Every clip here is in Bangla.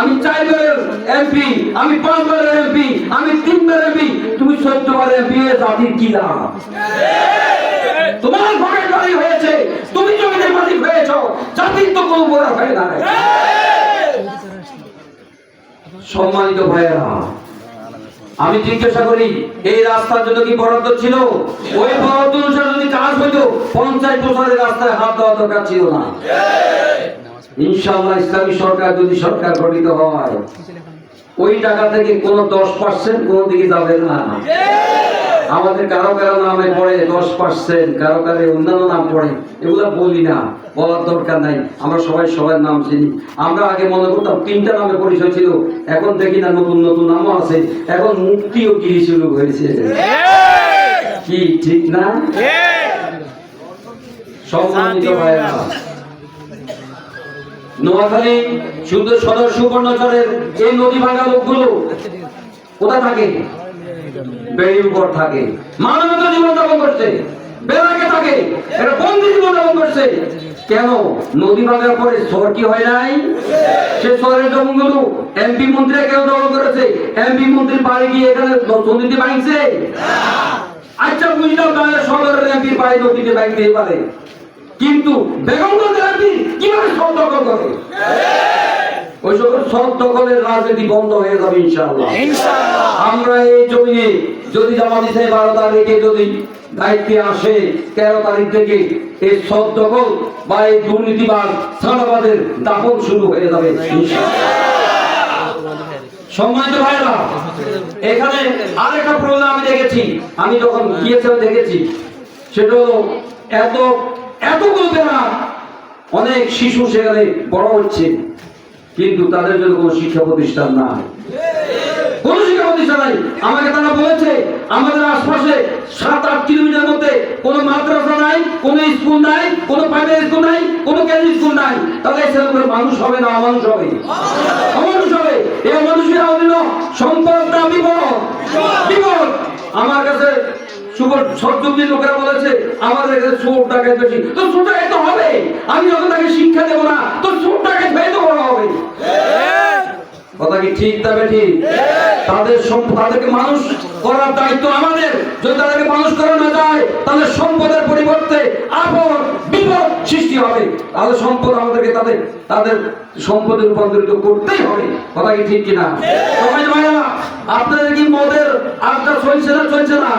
আমি চারবারের এমপি আমি পাঁচবারের এমপি আমি তিনবার এমপি তুমি এমপি জাতির কি তোমার হয়েছে, তুমি মালিক হয়েছ, জাতির তো হয় না। সম্মানিত ভাইয়েরা, আমি জিজ্ঞাসা করি, এই রাস্তার জন্য কি বরাদ্দ ছিল? ওই বরাদ্দ অনুসারে যদি কাজ হইতো পঞ্চায়েত প্রসারের রাস্তায় হাত দেওয়া দরকার ছিল না। ইনশাআল্লাহ ইসলামী সরকার যদি সরকার গঠিত হয় ওই টাকা থেকে কোনো দশ পার্সেন্ট কোনো দিকে যাবে না। আমাদের কারও কারও নামে পড়ে দশ পার্সেন্ট কারও কারও অন্যান্য নাম পড়ে এগুলা বলি না বলার দরকার নাই। আমরা সবাই সবার নাম চিনি। আমরা আগে মনে করতাম তিনটা নামে পরিচয় ছিল এখন দেখি না নতুন নতুন নামও আছে। এখন মুক্তিও গিরি শুরু হয়েছে। কি ঠিক না? সম্মানিত ভাইরা নোয়াখালী সুন্দর সদর সুবর্ণচরের এই নদী ভাঙা লোকগুলো কোথায় থাকে? থাকে। মানবত জীবন যাপন করছে। বেড়াকে থাকে। এটা জীবন যাপন করছে। কেন? নদী ভাঙার পরে কি হয় নাই? সে জমিগুলো এমপি মন্ত্রী কেউ দখল করেছে? এমপি বাড়ি গিয়ে এখানে নদীতে ভাঙছে? আচ্ছা বুঝলাম বাড়ি নদীতে ভাঙতে পারে। কিন্তু বেগমগঞ্জের এমপি কীভাবে সব দখল করে ওই সকল সব দখলের রাজনীতি বন্ধ হয়ে যাবে ইনশাআল্লাহ। আমরা এই জমিনে যদি জামাত ইসলামী বারো তারিখে যদি দায়িত্বে আসে তেরো তারিখ থেকে এই সব দখল বা এই দুর্নীতিবাদ দাপন শুরু হয়ে যাবে সম্মানিত ভাইরা এখানে আরেকটা প্রবলেম আমি দেখেছি। আমি যখন গিয়েছিলাম দেখেছি। সেটা হলো এত এতগুলো অনেক শিশু সেখানে বড় হচ্ছে, কিন্তু তাদের জন্য কোনো শিক্ষা প্রতিষ্ঠান নাই। কোন শিক্ষা প্রতিষ্ঠান নাই। আমাকে তারা বলেছে, আমাদের আশপাশে সাত, আট কিলোমিটার মধ্যে কোনো মাদ্রাসা নাই, কোনো স্কুল নাই, কোনো স্কুল নাই, কোনো স্কুল নাই। তাহলে মানুষ হবে না অমানুষ হবে? অমানুষ হবে? এই অমানুষের অধীন সম্পদ না বিপদ। বিপদ। আমার কাছে মানুষ করার দায়িত্ব আমাদের। যদি তাদেরকে মানুষ করা না যায়, তাহলে সম্পদের পরিবর্তে আপদ, বিপদ সৃষ্টি হবে। তাহলে সম্পদ আমাদেরকে তাদের তাদের সম্পদে রূপান্তরিত করতেই হবে। কথা কি ঠিক কিনা? আপনাদের কি মদের আড্ডা চলছে না চলছে না?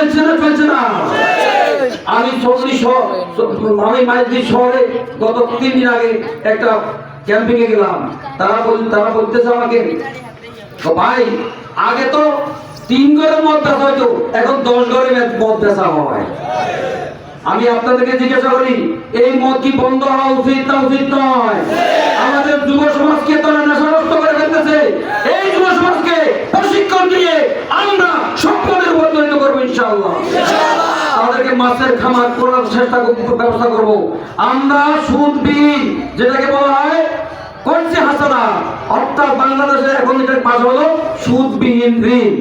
না না? আমি আমি শহরে গত তিন দিন আগে একটা ক্যাম্পিং এ গেলাম। তারা বল তারা বলতেছে আমাকে ভাই, আগে তো তিন ঘরে মদ বেচা হইতো, এখন দশ ঘরে মদ বেচা হয়। আমি আপনাদেরকে জিজ্ঞাসা করি, এই মদ কি বন্ধ হওয়া উচিত না উচিত নয়? আমাদের যুব সমাজকে তারা নেশাগ্রস্ত করে ফেলতেছে এই যুব সমাজকে প্রশিক্ষণ দিয়ে আমরা সম্পদের রূপান্তরিত করব ইনশাআল্লাহ তাদেরকে মাছের খামার করার চেষ্টা ব্যবস্থা করব। আমরা সুদবিহীন, যেটাকে বলা হয় করছে হাসানা। অর্থাৎ বাংলাদেশে এখন এটা পাশ হলো সুদবিহীন ঋণ।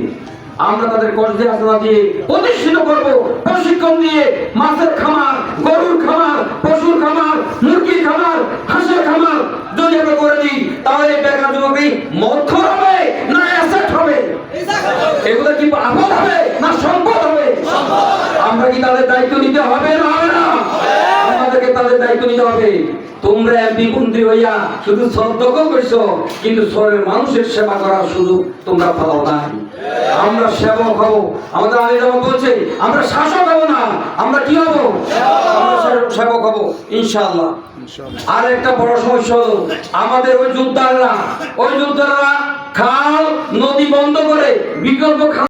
আমরা তাদের কর্জে হাসানা দিয়ে প্রতিষ্ঠিত করব, প্রশিক্ষণ দিয়ে মাছের খামার, গরুর খামার, পশুর খামার, মুরগির খামার, হাঁসের খামার যদি আমরা করে দিই, তাহলে বেকার যুবকই মধ্য হবে না অ্যাসেট হবে এগুলো কি আপদ হবে না সম্পদ হবে আমরা কি তাদের দায়িত্ব নিতে হবে না হবে না। আমাদেরকে তাদের দায়িত্ব নিতে হবে। তোমরা মন্ত্রী হইয়া শুধু করছ কিন্তু শহরের মানুষের সেবা করার সুযোগ তোমরা পাও নাই। আমরা সেবক হব। আমাদের আলী জামা বলছে আমরা শাসক হব না আমরা কি হব? সেবক হব ইনশাআল্লাহ। আর একটা বড় সমস্যা হলো আমাদের ওই যোদ্ধারা ওই যোদ্ধারা খাল নদী বন্ধ করে বিকল্প খাল